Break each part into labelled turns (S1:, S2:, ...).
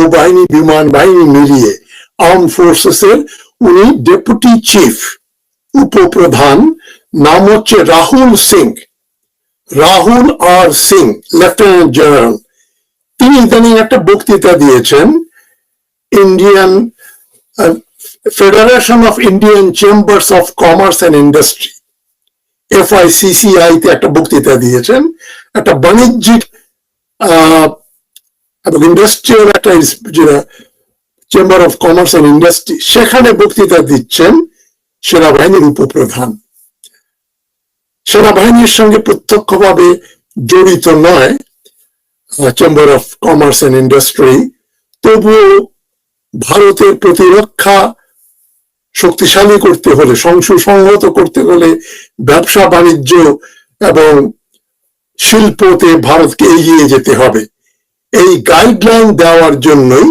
S1: নৌবাহিনী, বিমান বাহিনী মিলিয়ে আর্ম ফোর্সেস এর উনি ডেপুটি চিফ উপপ্রধান নাম হচ্ছে Rahul Singh. Rahul R Singh lieutenant general তিনি ইদানিং একটা বক্তৃতা দিয়েছেন Indian federation of Indian chambers of commerce and industry FICCI তে একটা বক্তৃতা দিয়েছেন, একটা বাণিজ্যিক এবং ইন্ডাস্ট্রিয়াল একটা যেটা chamber of commerce and industry সেখানে বক্তৃতা দিচ্ছেন সেনাবাহিনীর উপপ্রধান। সেনাবাহিনীর সঙ্গে প্রত্যক্ষভাবে জড়িত নয় chamber of commerce and industry তবুও ভারতের প্রতিরক্ষা শক্তিশালী করতে হলে সংসংহত করতে হলে ব্যবসা, বাণিজ্য এবং শিল্পতে ভারতকে এগিয়ে যেতে হবে। এই গাইডলাইন দেওয়ার জন্যই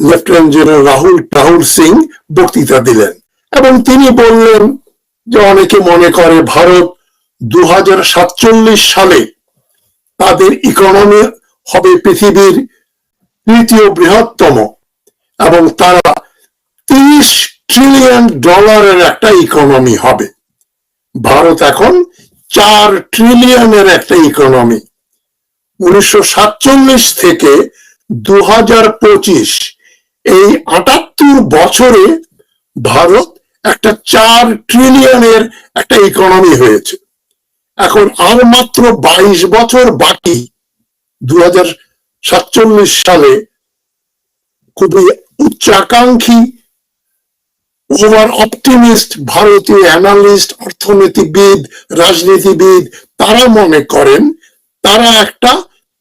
S1: লেফটেন্যান্ট জেনারেল রাহুল রাহুল সিং বক্তৃতা দিলেন। এবং তিনি বললেন যে অনেকে মনে করে ভারত দু হাজার সাতচল্লিশ সালে তাদের ইকোনমি হবে পৃথিবীর তৃতীয় বৃহত্তম এবং তারা তিরিশ ট্রিলিয়ন ডলারের একটা ইকোনমি হবে। ভারত এখন চার ট্রিলিয়নের একটা ইকোনমি উনিশশো সাতচল্লিশ থেকে দু এই আটাত্তর বছরে ভারত একটা চার ট্রিলিয়নের একটা ইকোনমি হয়েছে। এখন আর মাত্র বাইশ বছর বাকি দু সালে খুবই উচ্চাকাঙ্ক্ষী, ওভার অপটিমিস্ট ভারতীয় অ্যানালিস্ট, অর্থনীতিবিদ, রাজনীতিবিদ তারা মনে করেন, তারা একটা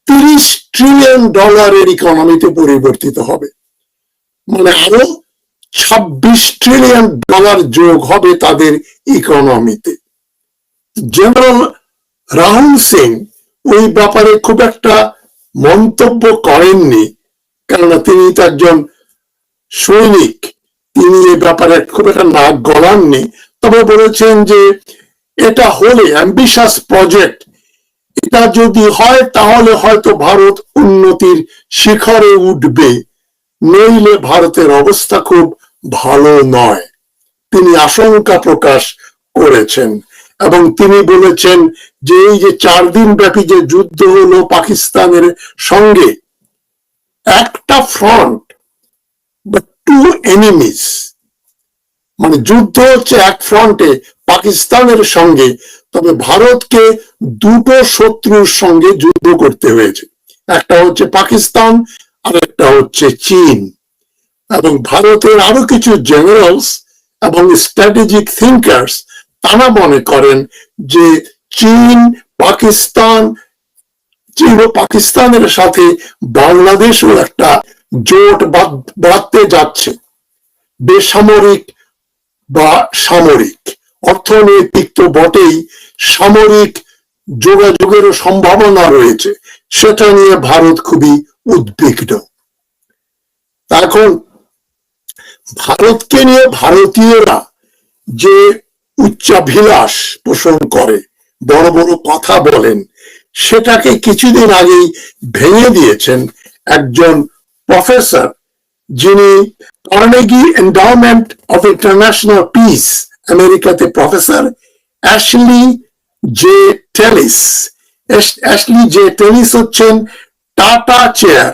S1: তিরিশ ট্রিলিয়ন ডলারের ইকোনমিতে পরিবর্তিত হবে। মানে আরও ছাব্বিশ ট্রিলিয়ন ডলার যোগ হবে তাদের ইকোনমিতে জেনারেল রাহুল সিং ওই ব্যাপারে খুব একটা মন্তব্য করেননি, কেননা তিনি তো একজন সৈনিক। তিনি এই ব্যাপারে খুব একটা নাক গলাননি। তবে বলেছেন যে এটা হলে অ্যাম্বিশাস প্রজেক্ট এটা যদি হয়, তাহলে হয়তো ভারত উন্নতির শিখরে উঠবে। নইলে ভারতের অবস্থা খুব ভালো নয়। তিনি আশঙ্কা প্রকাশ করেছেন। এবং তিনি বলেছেন যে এই যে চার দিন ব্যাপী যে যুদ্ধ হলো পাকিস্তানের সঙ্গে, একটা ফ্রন্ট বাট টু এনিমিস মানে যুদ্ধ হচ্ছে এক ফ্রন্টে পাকিস্তানের সঙ্গে, তবে ভারতকে দুটো শত্রুর সঙ্গে যুদ্ধ করতে হয়েছে। একটা হচ্ছে পাকিস্তান আর একটা হচ্ছে চীন। এবং ভারতের আরও কিছু জেনারেলস এবং স্ট্র্যাটেজিক থিঙ্কার্স তারা মনে করেন যে চীন, পাকিস্তান, চীন ও পাকিস্তানের সাথে বাংলাদেশও একটা জোট বাঁধ- বাঁধতে যাচ্ছে। বেসামরিক বা সামরিক। অর্থনৈতিক তো বটেই, সামরিক যোগাযোগেরও সম্ভাবনা রয়েছে। সেটা নিয়ে ভারত খুবই উদ্বিগ্ন। এখন ভারতকে নিয়ে ভারতীয়রা যে উচ্চাভিলাষ পোষণ করে, বড় বড় কথা বলেন, সেটাকে কিছুদিন আগেই ভেঙে দিয়েছেন একজন প্রফেসর যিনি Carnegie endowment of international peace আমেরিকাতে professor, Ashley J Tellis Ashley J Tellis হচ্ছেন টাটা চেয়ার,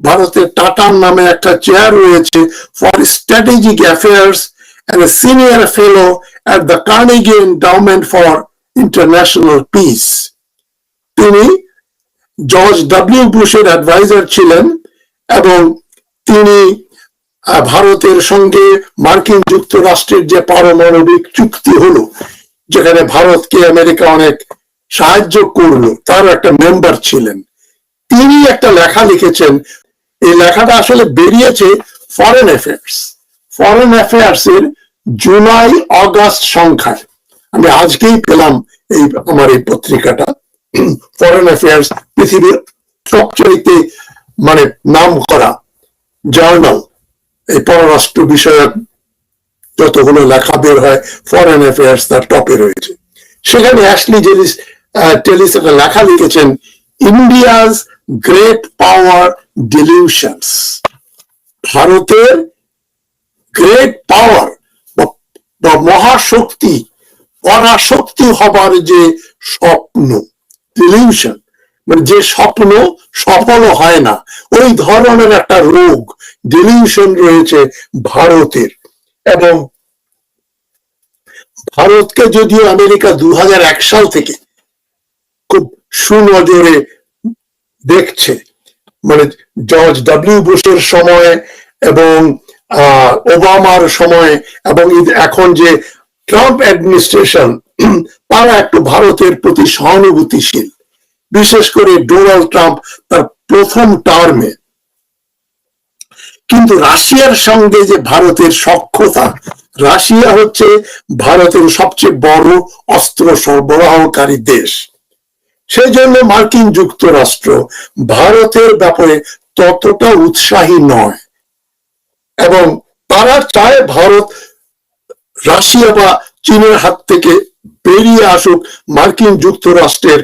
S1: ভারতের টাটার নামে একটা চেয়ার রয়েছে for strategic affairs and a senior fellow at the Carnegie Endowment for International Peace. তিনি জর্জ ডাব্লিউ বুশের অ্যাডভাইজার ছিলেন এবং তিনি ভারতের সঙ্গে মার্কিন যুক্তরাষ্ট্রের যে পারমাণবিক চুক্তি হলো, যেখানে ভারতকে আমেরিকা অনেক সাহায্য করল তার একটা মেম্বার ছিলেন। তিনি একটা লেখা লিখেছেন। এই লেখাটা আসলে বেরিয়েছে ফরেন অ্যাফেয়ার্স ফরেন অ্যাফেয়ার্স এর জুলাই অগাস্ট সংখ্যায়। আমি আজকেই পেলাম এই, আমার এই পত্রিকাটা। ফরেন অ্যাফেয়ার্স পৃথিবীর সবচাইতে মানে নাম করা জার্নাল। এই পররাষ্ট্র বিষয়ক যতগুলো লেখা বের হয় ফরেন অ্যাফেয়ার্স তার টপে রয়েছে। সেখানে অ্যাশলি জেলিস টেলিস একটা লেখা লিখেছেন ইন্ডিয়াস গ্রেট পাওয়ার ডিলিউশনস ভারতের গ্রেট পাওয়ার বা মহাশক্তি, পরাশক্তি হবার যে স্বপ্ন ইলিউশন মানে যে স্বপ্ন সফল হয় না, ওই ধরনের একটা রোগ ডিলিউশন রয়েছে ভারতের। এবং ভারতকে যদিও আমেরিকা দু হাজার এক সাল থেকে খুব সুনজরে দেখছে মানে জর্জ ডাব্লিউ বুশের সময় এবং ওবামার সময় এবং এখন যে ট্রাম্প অ্যাডমিনিস্ট্রেশন তারা একটু ভারতের প্রতি সহানুভূতিশীল। বিশেষ করে ডোনাল্ড ট্রাম্প তার প্রথম টার্মে। কিন্তু রাশিয়ার সঙ্গে যে ভারতের সক্ষতা, রাশিয়া হচ্ছে ভারতের সবচেয়ে বড় অস্ত্র সরবরাহকারী দেশ। সেই জন্য মার্কিন যুক্তরাষ্ট্র ভারতের ব্যাপারে ততটা উৎসাহী নয়। এবং তারা চায় ভারত রাশিয়া বা চীনের হাত থেকে বেরিয়ে আসুক, মার্কিন যুক্তরাষ্ট্রের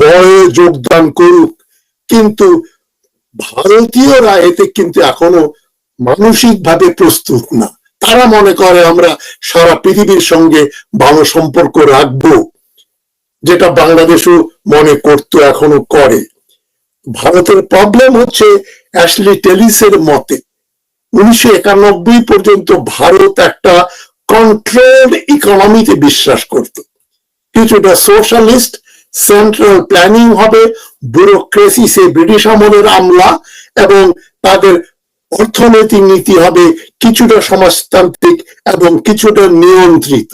S1: বয়ে যোগদান করুক। কিন্তু ভারতীয়রা এতে কিন্তু এখনও মানসিকভাবে প্রস্তুত না। তারা মনে করে আমরা সারা পৃথিবীর সঙ্গে ভালো সম্পর্ক রাখব, যেটা বাংলাদেশও মনে করতো, এখনও করে। ভারতের প্রবলেম হচ্ছে অ্যাশলি টেলিসের মতে, উনিশশো একানব্বই পর্যন্ত ভারত একটা কন্ট্রোলড ইকোনমিতে বিশ্বাস করত। কিছুটা সোশ্যালিস্ট সেন্ট্রাল প্ল্যানিং হবে ব্যুরোক্রেসি সে ব্রিটিশ আমলের আমলা, এবং তাদের অর্থনৈতিক নীতি হবে কিছুটা সমাজতান্ত্রিক এবং কিছুটা নিয়ন্ত্রিত।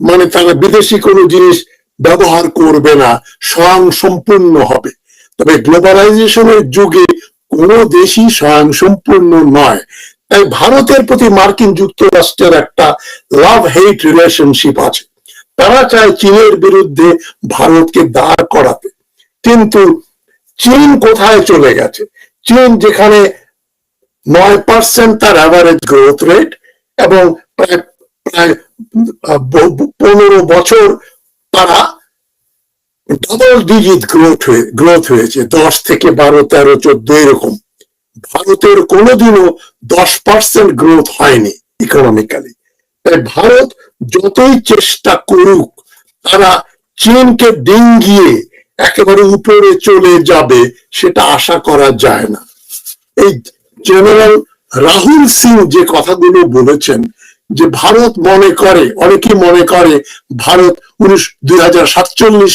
S1: মানে তারা বিদেশি কোনো জিনিস ব্যবহার করবে না স্বয়ং সম্পূর্ণ হবে। তবে গ্লোবালাইজেশনের যুগে কোনো দেশই স্বয়ং সম্পূর্ণ নয়। তাই ভারতের প্রতি মার্কিন যুক্তরাষ্ট্রের একটা লাভ হেট রিলেশনশিপ আছে। তারা চায় চীনের বিরুদ্ধে ভারতকে দাঁড় করাতে। কিন্তু চীন কোথায় চলে গেছে? চীন যেখানে নয় পার্সেন্ট তার অ্যাভারেজ গ্রোথ রেট এবং প্রায় প্রায় পনেরো বছর তারা ডাবল ডিজিট গ্রোথ হয়ে গ্রোথ হয়েছে। দশ থেকে বারো, তেরো, চোদ্দ এরকম। ভারতের কোনোদিনও দশ পার্সেন্ট গ্রোথ হয়নি ইকোনমিক্যালি তাই ভারত যতই চেষ্টা করুক, তারা চীনকে ডিঙ্গিয়ে একেবারে উপরে চলে যাবে সেটা আশা করা যায় না। এই জেনারেল রাহুল সিং যে কথাগুলো বলেছেন, যে ভারত মনে করে অনেকে মনে করে, ভারত উনিশ, দুই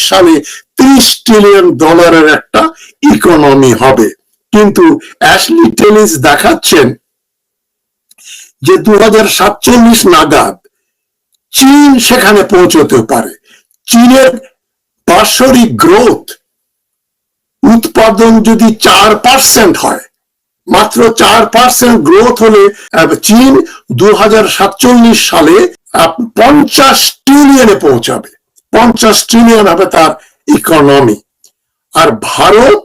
S1: সালে ত্রিশ ট্রিলিয়ন ডলারের একটা ইকোনমি হবে। কিন্তু অ্যাশলি টেলিস দেখাচ্ছেন যে দু হাজার সাতচল্লিশ নাগাদ চীন সেখানে পৌঁছতে পারে। চীনের বাৎসরিক গ্রোথ উৎপাদন যদি চার পার্সেন্ট হয়, মাত্র চার পার্সেন্ট গ্রোথ হলে চীন দু হাজার সাতচল্লিশ সালে পঞ্চাশ ট্রিলিয়নে পৌঁছাবে। পঞ্চাশ ট্রিলিয়ন হবে তার ইকোনমি আর ভারত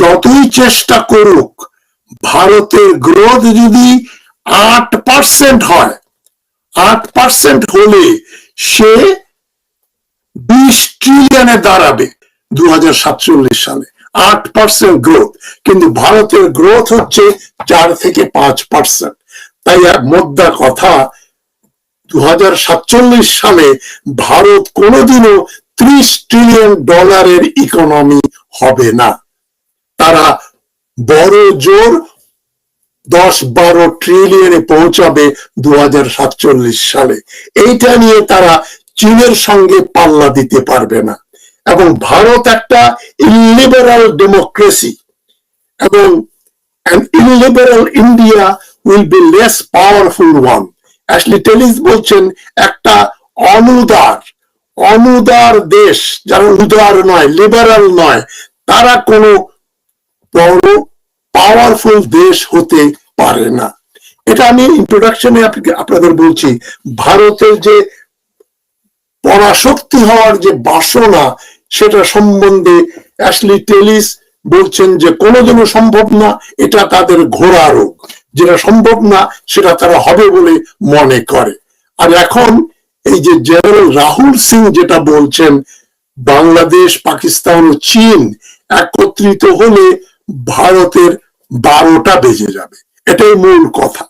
S1: যতই চেষ্টা করুক, ভারতের গ্রোথ যদি আট পার্সেন্ট হয় আট পার্সেন্ট হলে সে বিশ ট্রিলিয়নে দাঁড়াবে দু সালে। আট পার্সেন্ট গ্রোথ কিন্তু ভারতের গ্রোথ হচ্ছে চার থেকে পাঁচ পার্সেন্ট তাই এক মোদ্দা কথা দু হাজার সাতচল্লিশ সালে ভারত কোনোদিনও ত্রিশ ট্রিলিয়ন ডলারের ইকোনমি হবে না। তারা বড় জোর দশ বারো ট্রিলিয়নে পৌঁছাবে দু হাজার সাতচল্লিশ সালে। এইটা নিয়ে তারা চীনের সঙ্গে পাল্লা দিতে পারবে না। এবং ভারত একটা ইলিবারাল ডেমোক্রেসি এবং illiberal India will be less powerful one. Ashley Tellis বলছেন, একটা অনুদার অনুদার দেশ, যারা উদার নয় লিবারাল নয়, তারা কোনো বড় পাওয়ারফুল দেশ হতে পারে না। এটা আমি ইন্ট্রোডাকশনে আপনাদের বলছি, ভারতের যে পরাশক্তি হওয়ার যে বাসনা, সেটা সম্বন্ধে অ্যাশলি টেলিস বলছেন যে, কোনোদিনও সম্ভব না এটা তাদের ঘোড়া রোগ। যেটা সম্ভব না, সেটা তারা হবে বলে মনে করে। আর এখন এই যে জেনারেল রাহুল সিং যেটা বলছেন, বাংলাদেশ, পাকিস্তান ও চীন একত্রিত হলে ভারতের বারোটা বেজে যাবে। এটাই মূল কথা।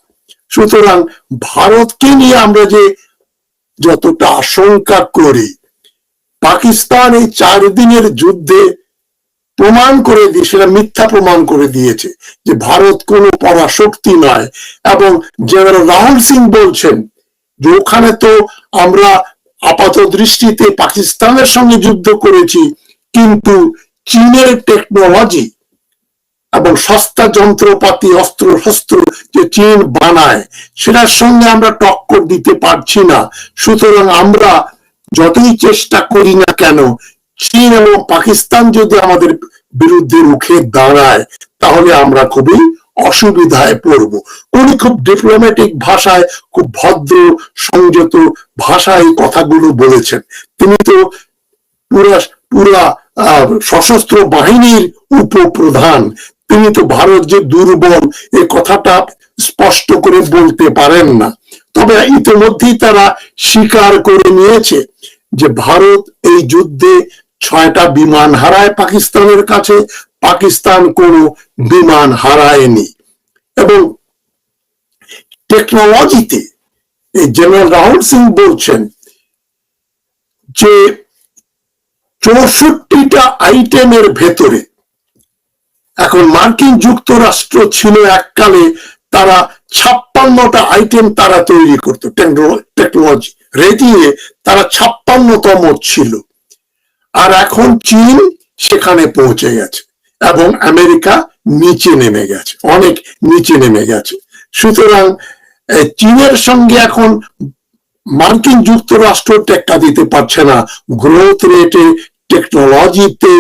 S1: সুতরাং ভারতকে নিয়ে আমরা যে যতটা আশঙ্কা করি, পাকিস্তান এই চার দিনের যুদ্ধে প্রমাণ করে দিয়ে, সেটা মিথ্যা প্রমাণ করে দিয়েছে যে ভারত কোনো পরাশক্তি নয় এবং জেনারেল রাহুল সিং বলছেন যে ওখানে তো আমরা আপাত দৃষ্টিতে পাকিস্তানের সঙ্গে যুদ্ধ করেছি, কিন্তু চীনের টেকনোলজি এবং সস্তা যন্ত্রপাতি, অস্ত্র, শস্ত্র যে চীন বানায়, সেটার সঙ্গে আমরা টক্কর দিতে পারছি না। সুতরাং আমরা যতই চেষ্টা করি না কেন, চীন এবং পাকিস্তান যদি আমাদের বিরুদ্ধে রুখে দাঁড়ায়, তাহলে আমরা খুবই অসুবিধায় পড়ব। উনি খুব ডিপ্লোম্যাটিক ভাষায়, খুব ভদ্র, সংযত ভাষায় কথাগুলো বলেছেন। তিনি তো পুরা পুরা সশস্ত্র বাহিনীর উপপ্রধান। তিনি তো ভারত যে দুর্বল, এ কথাটা স্পষ্ট করে বলতে পারেন না। তবে ইতিমধ্যেই তারা স্বীকার করে নিয়েছে যে ভারত এই যুদ্ধে ছয়টা বিমান হারায় পাকিস্তানের কাছে, পাকিস্তান কোনো বিমান হারায়নি। এবং টেকনোলজিতে জেনারেল রাহুল সিং বলছেন যে চৌষট্টিটা আইটেমের ভেতরে এখন মার্কিন যুক্তরাষ্ট্র ছিল এককালে তারা ছাপ্পান্নটা আইটেম তারা তৈরি করতো টেকনোলজি। রেডিয়ে তারা ছাপ্পান্নতম ছিল। আর এখন চীন সেখানে পৌঁছে গেছে এবং আমেরিকা নিচে নেমে গেছে, অনেক নিচে নেমে গেছে। সুতরাং চীনের সঙ্গে এখন মার্কিন যুক্তরাষ্ট্র টেক্কা দিতে পারছে না। গ্রোথ রেটে, টেকনোলজিতে,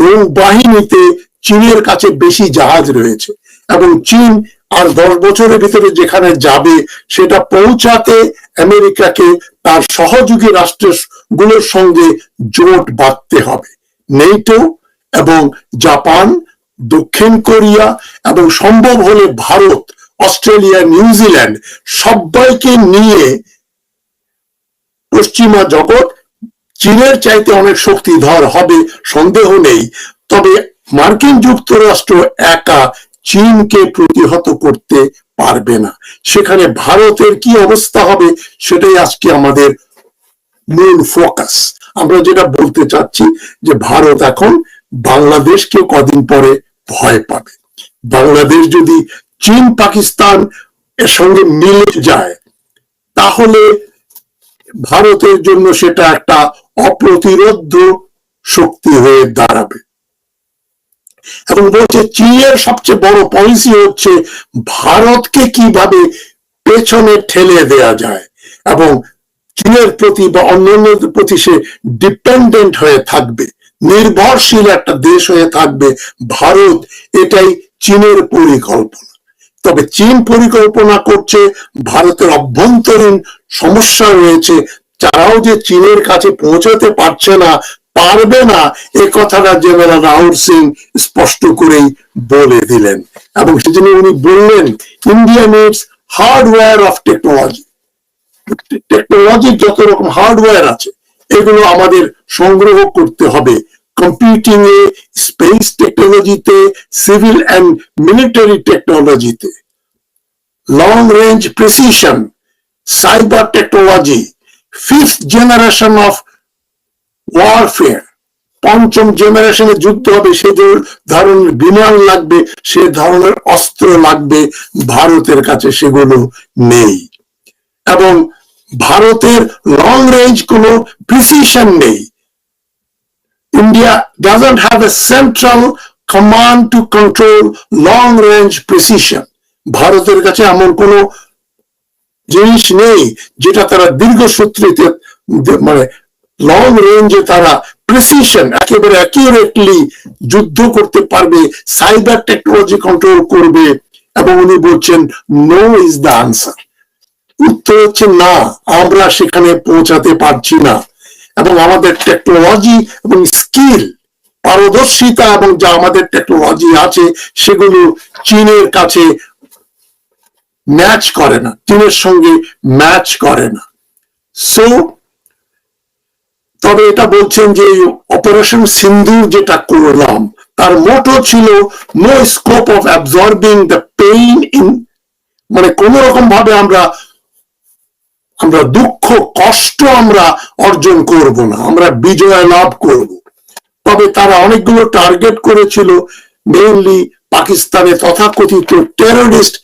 S1: নৌবাহিনীতে চীনের কাছে বেশি জাহাজ রয়েছে। এবং চীন আর দশ বছরের ভিতরে যেখানে যাবে, সেটা পৌঁছাতে আমেরিকাকে তার সহযোগী রাষ্ট্রেরগুলোর সঙ্গে জোট বাঁধতে হবে। নেটো এবং জাপান, দক্ষিণ কোরিয়া এবং সম্ভব হলে ভারত, অস্ট্রেলিয়া, নিউজিল্যান্ড সবাইকে নিয়ে পশ্চিমা জগৎ, চীনের চাইতে অনেক শক্তিধর হবে, সন্দেহ নেই। তবে মার্কিন যুক্তরাষ্ট্র একা চীনকে প্রতিহত করতে পারবে না। সেখানে ভারতের কি অবস্থা হবে সেটাই আজকে আমাদের মূল ফোকাস আমরা যেটা বলতে চাচ্ছি যে ভারত এখন বাংলাদেশকে কদিন পরে ভয় পাবে। বাংলাদেশ যদি চীন, পাকিস্তান এর সঙ্গে মিলে যায়, তাহলে ভারতের জন্য সেটা একটা অপ্রতিরোধ্য শক্তি হয়ে দাঁড়াবে। এবং বলছে, চীনের সবচেয়ে বড় পলিসি হচ্ছে ভারতকে কীভাবে পেছনে ঠেলে দেয়া যায়। এবং চীনের প্রতি বা অন্যান্যদের প্রতি সে ডিপেন্ডেন্ট হয়ে থাকবে, নির্ভরশীল একটা দেশ হয়ে থাকবে ভারত, এটাই চীনের পরিকল্পনা। তবে চীন পরিকল্পনা করছে, ভারতের অভ্যন্তরীণ সমস্যা রয়েছে, তারাও যে চীনের কাছে পৌঁছাতে পারছে না পারবে না এ কথাটা জেনারেল রাহুল সিং স্পষ্ট করেই বলে দিলেন। এবং সেজন্য উনি বললেন India needs hardware of technology টেকনোলজির যত রকম হার্ডওয়্যার আছে, এগুলো আমাদের সংগ্রহ করতে হবে। কম্পিউটিং এ স্পেস টেকনোলজিতে সিভিল অ্যান্ড মিলিটারি টেকনোলজিতে long range precision cyber technology fifth generation of warfare পঞ্চম জেনারেশনে যুদ্ধ হবে, সে ধরনের বিমান লাগবে, সে ধরনের অস্ত্র লাগবে, ভারতের কাছে সেগুলো নেই। এবং ভারতের লং রেঞ্জ কোনো প্রিসিশন নেই। India doesn't have a central command to control long range precision ভারতের কাছে এমন কোনো জিনিস নেই, যেটা তারা দীর্ঘ দীর্ঘসূত্রিতে মানে লং রেঞ্জে তারা প্রিসিশন একেবারে অ্যাকিউরেটলি যুদ্ধ করতে পারবে সাইবার টেকনোলজি কন্ট্রোল করবে এবং উনি বলছেন নো ইজ দ্য আনসার উত্তর হচ্ছে, না, আমরা সেখানে পৌঁছাতে পারছি না। এবং আমাদের টেকনোলজি এবং স্কিল পারদর্শিতা এবং যা আমাদের টেকনোলজি আছে, সেগুলো চীনের কাছে ম্যাচ করে না, চীনের সঙ্গে ম্যাচ করে না। সো তবে এটা বলছেন যে অপারেশন সিন্ধুর যেটা করলাম, তার মোটো ছিল no scope of absorbing the pain in মানে কোন রকম ভাবে আমরা আমরা দুঃখ, কষ্ট আমরা অর্জন করব না, আমরা বিজয় লাভ করব। তবে তারা অনেকগুলো টার্গেট করেছিল মেইনলি পাকিস্তানে তথাকথিত টেররিস্ট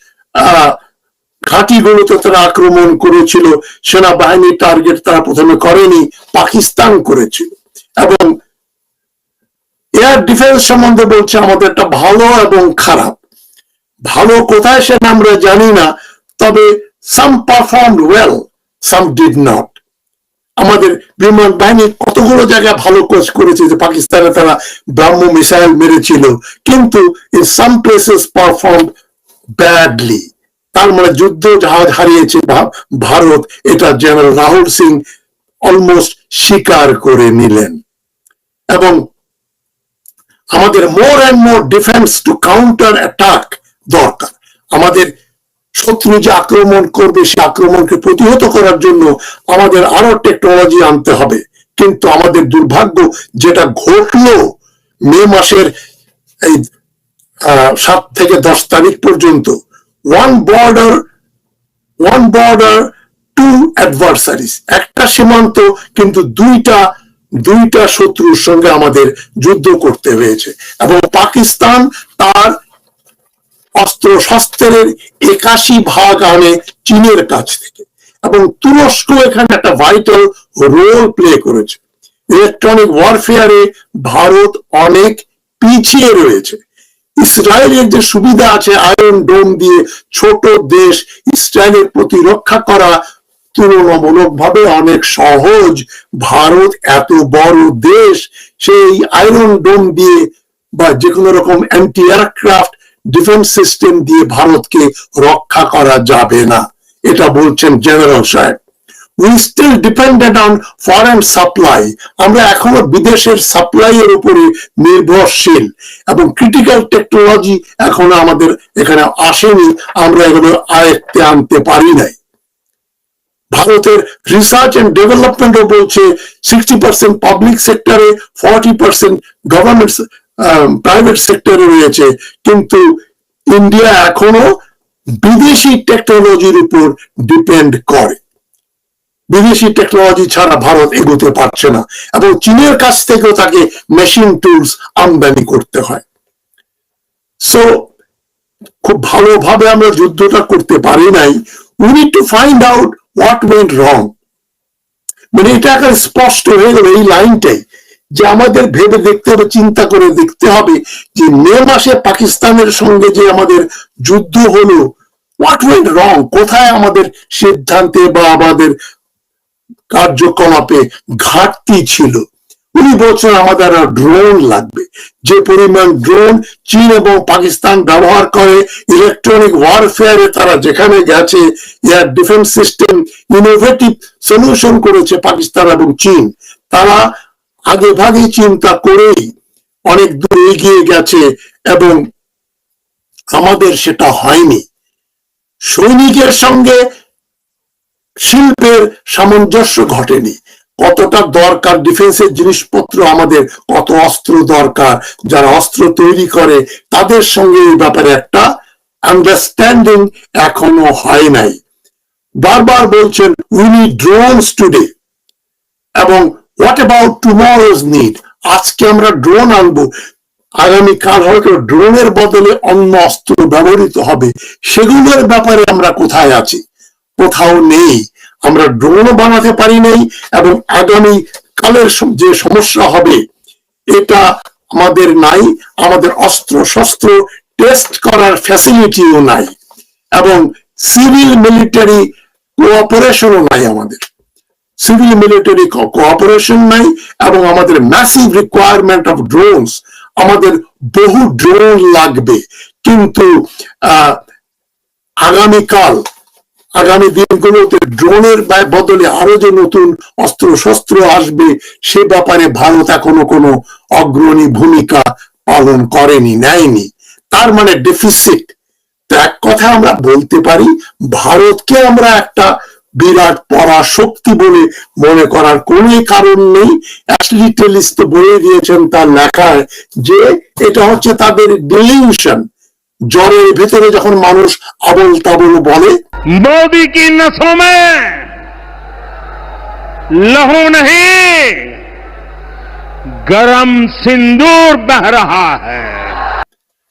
S1: ঘাঁটিগুলোতে তারা আক্রমণ করেছিল সেনাবাহিনীর টার্গেট তারা প্রথমে করেনি, পাকিস্তান করেছিল। এবং এয়ার ডিফেন্স সম্বন্ধে বলছে আমাদের একটা ভালো এবং খারাপ। ভালো কোথায় সেটা আমরা জানি না, তবে some perform well some did not আমাদের বিমান বাহিনী কতগুলো জায়গায় ভালো কোচ করেছে যে পাকিস্তানে তারা ব্রাহ্ম মিসাইল মেরেছিল, কিন্তু in some places perform badly তার মানে যুদ্ধ জাহাজ হারিয়েছে ভারত। এটা জেনারেল রাহুল সিং অলমোস্ট স্বীকার করে নিলেন। এবং আমাদের more and more defence to counter attack দরকার। আমাদের শত্রু যে আক্রমণ করবে, সে আক্রমণকে প্রতিহত করার জন্য আমাদের আরও টেকনোলজি আনতে হবে। কিন্তু আমাদের দুর্ভাগ্য, যেটা ঘটলো মে মাসের এই সাত থেকে দশ তারিখ পর্যন্ত one border one border two adversaries একটা সীমান্ত কিন্তু দুইটা দুইটা শত্রুর সঙ্গে আমাদের যুদ্ধ করতে হয়েছে। এবং পাকিস্তান তার অস্ত্র শস্ত্রের একাশি ভাগ আনে চীনের কাছ থেকে। এবং তুরস্ক এখানে একটা ভাইটাল রোল প্লে করেছে। ইলেকট্রনিক ওয়ারফেয়ারে ভারত অনেক পিছিয়ে রয়েছে। ইসরায়েলের যে সুবিধা আছে আয়রন ডোম দিয়ে ছোট দেশ ইসরায়েলের প্রতিরক্ষা করা তুলনামূলকভাবে অনেক সহজ। ভারত এত বড় দেশ, সেই আয়রন ডোম দিয়ে বা যে কোনো রকম অ্যান্টি এয়ারক্রাফট ডিফেন্স সিস্টেম দিয়ে ভারতকে রক্ষা করা যাবে না। এটা বলছেন জেনারেল সাহেব। We still dependent on foreign supply আমরা এখনও বিদেশের সাপ্লাই এর উপরে নির্ভরশীল এবং ক্রিটিক্যাল টেকনোলজি এখনও আমাদের এখানে আসেনি। আমরা এগুলো আয়ত্তে আনতে পারি নাই। ভারতের রিসার্চ এন্ড ডেভেলপমেন্টও বলছে সিক্সটি পার্সেন্ট পাবলিক সেক্টরে ফর্টি পার্সেন্ট গভর্নমেন্ট প্রাইভেট সেক্টরে রয়েছে। কিন্তু ইন্ডিয়া এখনও বিদেশি টেকনোলজির উপর ডিপেন্ড করে। বিদেশি টেকনোলজি ছাড়া ভারত এগোতে পারছে না এবং চীনের কাছ থেকেও তাকে মেশিন টুলস আমদানি করতে হয়। সো খুব ভালোভাবে আমরা যুদ্ধটা করতে পারি নাই। We need to find out what went wrong মানে এটা এখন স্পষ্ট হয়ে গেল এই লাইনটাই যে আমাদের ভেবে দেখতে হবে, চিন্তা করে দেখতে হবে যে মে মাসে পাকিস্তানের সঙ্গে যে আমাদের যুদ্ধ হলো হোয়াট ওয়েন্ট রং কোথায় আমাদের সিদ্ধান্তে বা আমাদের কার্যকলাপে ঘাটতি ছিল। উনি বলছেন, আমাদের আর ড্রোন লাগবে। যে পরিমাণ ড্রোন চীন এবং পাকিস্তান ব্যবহার করে ইলেকট্রনিক ওয়ারফেয়ারে তারা যেখানে গেছে air defence system innovative solution করেছে পাকিস্তান এবং চীন। তারা আগে ভাগে চিন্তা করেই অনেক দূর এগিয়ে গেছে এবং আমাদের সেটা হয়নি। সৈনিকের সঙ্গে শিল্পের সামঞ্জস্য ঘটেনি। কতটা দরকার ডিফেন্সের জিনিসপত্র আমাদের, কত অস্ত্র দরকার, যারা অস্ত্র তৈরি করে, তাদের সঙ্গে এই ব্যাপারে একটা আন্ডারস্ট্যান্ডিং এখনও হয় নাই। বারবার বলছেন উই নিড ড্রোনস টুডে এবং হোয়াট অ্যাবাউট টুমরোজ নিড আজকে আমরা ড্রোন আনব। আগামীকাল হয়তো ড্রোনের বদলে অন্য অস্ত্র ব্যবহৃত হবে। সেগুলোর ব্যাপারে আমরা কোথায় আছি? কোথাও নেই। আমরা ড্রোনও বানাতে পারি নাই এবং আগামী কালের যে সমস্যা হবে, এটা আমাদের নাই, আমাদের অস্ত্র শস্ত্র টেস্ট করার ফ্যাসিলিটিও নাই এবং সিভিল মিলিটারি কোঅপারেশনও নাই আমাদের। সিভিল মিলিটারি কোঅপারেশন নাই এবং আমাদের ম্যাসিভ রিকোয়ারমেন্ট অফ ড্রোনস আমাদের বহু ড্রোন লাগবে। কিন্তু আগামীকাল আগামী দিনগুলোতে ড্রোনের বদলে আরও যে নতুন অস্ত্র শস্ত্র আসবে, সে ব্যাপারে ভারত এখনও কোনো অগ্রণী ভূমিকা পালন করেনি, নেয়নি। তার মানে ডেফিসিট এক কথা আমরা বলতে পারি, ভারতকে আমরা একটা বিরাট পরাশক্তি বলে মনে করার কোন কারণ নেই। অ্যাশলি বলে দিয়েছেন তার লেখায় যে, এটা হচ্ছে তাদের ডিলিউশন জ্বরের ভেতরে যখন মানুষ আবল তাবল বলে
S2: গরম সিন্দুর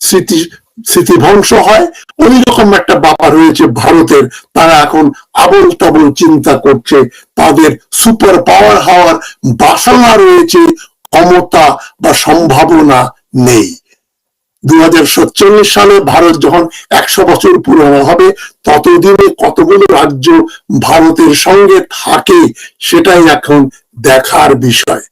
S1: স্মৃতি স্মৃতি ধ্বংস হয়। ওই রকম একটা ব্যাপার হয়েছে ভারতের। তারা এখন আবল তাবল চিন্তা করছে। তাদের সুপার পাওয়ার হওয়ার বাসনা রয়েছে। ক্ষমতা বা সম্ভাবনা নেই। দুই সালে ভারত যখন একশো বছর পুরনো হবে, ততদিনে কতগুলো রাজ্য ভারতের সঙ্গে থাকে সেটাই এখন দেখার বিষয়।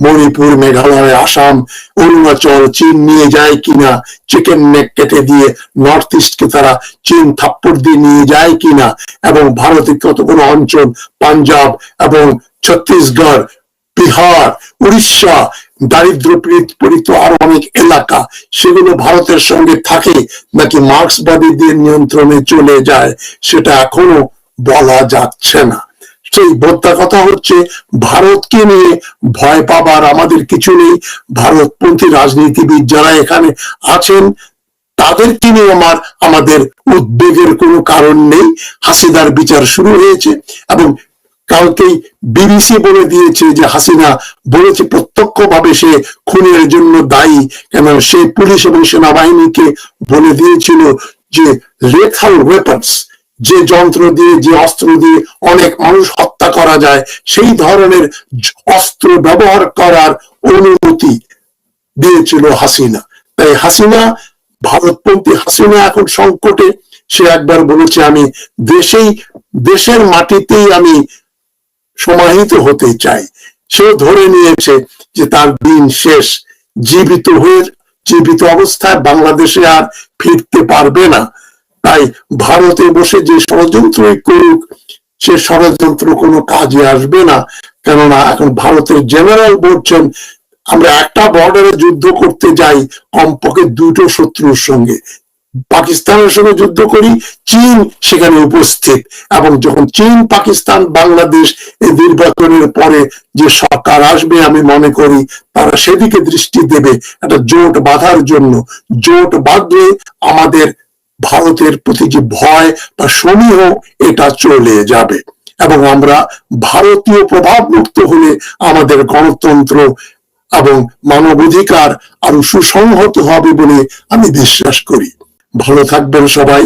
S1: মণিপুর, মেঘালয়, আসাম, অরুণাচল, চীন নিয়ে যায় কিনা, চিকেন নেক কেটে দিয়ে নর্থ ইস্টকে তারা চীন থাপ্পড় দিয়ে নিয়ে যায় কিনা, এবং ভারতের কতগুলো অঞ্চল, পাঞ্জাব এবং ছত্তিশগড়, বিহার, উড়িষ্যা দারিদ্র পীড়িত- আরও অনেক এলাকা সেগুলো ভারতের সঙ্গে থাকে, নাকি মার্ক্সবাদীদের নিয়ন্ত্রণে চলে যায় সেটা এখনও বলা যাচ্ছে না। সেই বোদ্ধা কথা হচ্ছে, ভারতকে নিয়ে ভয় পাবার আমাদের কিছু নেই। ভারতপন্থী রাজনীতিবিদ যারা এখানে আছেন, তাদেরকে নিয়ে আমার, আমাদের উদ্বেগের কোনো কারণ নেই। হাসিদার বিচার শুরু হয়েছে এবং কালকেই বিবিসি বলে দিয়েছে যে হাসিনা বলেছে প্রত্যক্ষভাবে সে খুনের জন্য দায়ী। কেন সে পুলিশ এবং সেনাবাহিনীকে বলে দিয়েছিল যে লেথাল ওয়েপন্স যে যন্ত্র দিয়ে, যে অস্ত্র দিয়ে অনেক মানুষ হত্যা করা যায়, সেই ধরনের অস্ত্র ব্যবহার করার অনুমতি দিয়েছিল হাসিনা। তাই হাসিনা, ভারতপন্থী হাসিনা এখন সংকটে, সে একবার বলেছে, আমি দেশেই, দেশের মাটিতেই আমি সমাহিত হতে চাই সে ধরে নিয়েছে যে তার দিন শেষ। জীবিত হয়ে, জীবিত অবস্থায় বাংলাদেশে আর ফিরতে পারবে না। তাই ভারতে বসে যে ষড়যন্ত্রই করুক, সে ষড়যন্ত্র কোনো কাজে আসবে না। কেননা এখন ভারতের জেনারেল বলছেন, আমরা একটা বর্ডারে যুদ্ধ করতে যাই, কমপক্ষে দুটো শত্রুর সঙ্গে। পাকিস্তানের সঙ্গে যুদ্ধ করি, চীন সেখানে উপস্থিত। এবং যখন চীন, পাকিস্তান, বাংলাদেশ এই নির্বাচনের পরে যে সরকার আসবে আমি মনে করি, তারা সেদিকে দৃষ্টি দেবে একটা জোট বাঁধার জন্য। জোট বাঁধলে আমাদের ভারতের প্রতি যে ভয় বা সমীহ, এটা চলে যাবে। এবং আমরা ভারতীয় প্রভাব মুক্ত হলে আমাদের গণতন্ত্র এবং মানবাধিকার আরও সুসংহত হবে বলে আমি বিশ্বাস করি। ভালো থাকবেন সবাই।